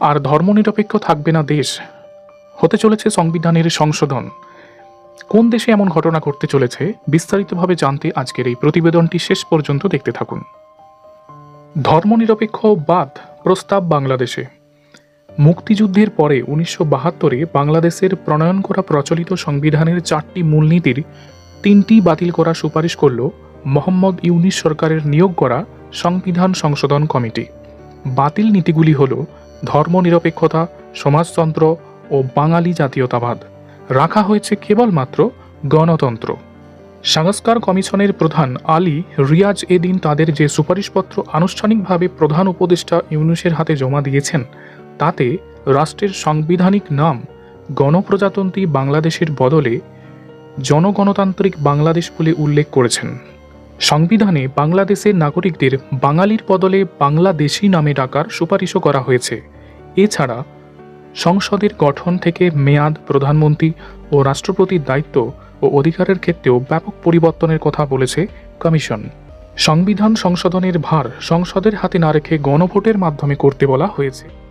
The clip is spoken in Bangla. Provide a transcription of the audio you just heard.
আর ধর্মনিরপেক্ষ থাকবে না দেশ। হতে চলেছে সংবিধানের সংশোধন। কোন দেশে এমন ঘটনা ঘটতে চলেছে, বিস্তারিতভাবে জানতে আজকের এই প্রতিবেদনটি শেষ পর্যন্ত দেখতে থাকুন। ধর্মনিরপেক্ষ বাদ, প্রস্তাব বাংলাদেশে। মুক্তিযুদ্ধের পরে উনিশশো বাহাত্তরে বাংলাদেশের প্রণয়ন করা প্রচলিত সংবিধানের চারটি মূলনীতির তিনটি বাতিল করার সুপারিশ করল মোহাম্মদ ইউনিস সরকারের নিয়োগ করা সংবিধান সংশোধন কমিটি। বাতিল নীতিগুলি হল ধর্মনিরপেক্ষতা, সমাজতন্ত্র ও বাঙালি জাতীয়তাবাদ। রাখা হয়েছে কেবলমাত্র গণতন্ত্র। সংস্কার কমিশনের প্রধান আলী রিয়াজ এদিন তাদের যে সুপারিশপত্র আনুষ্ঠানিকভাবে প্রধান উপদেষ্টা ইউনুসের হাতে জমা দিয়েছেন, তাতে রাষ্ট্রের সাংবিধানিক নাম, গণপ্রজাতন্ত্রী বাংলাদেশের বদলে জনগণতান্ত্রিক বাংলাদেশ বলে উল্লেখ করেছেন। সংবিধানে বাংলাদেশের নাগরিকদের বাঙালির বদলে বাংলাদেশি নামে ডাকার সুপারিশও করা হয়েছে। এছাড়া সংসদের গঠন থেকে মেয়াদ, প্রধানমন্ত্রী ও রাষ্ট্রপতির দায়িত্ব ও অধিকারের ক্ষেত্রেও ব্যাপক পরিবর্তনের কথা বলেছে কমিশন। সংবিধান সংশোধনের ভার সংসদের হাতে না রেখে গণভোটের মাধ্যমে করতে বলা হয়েছে।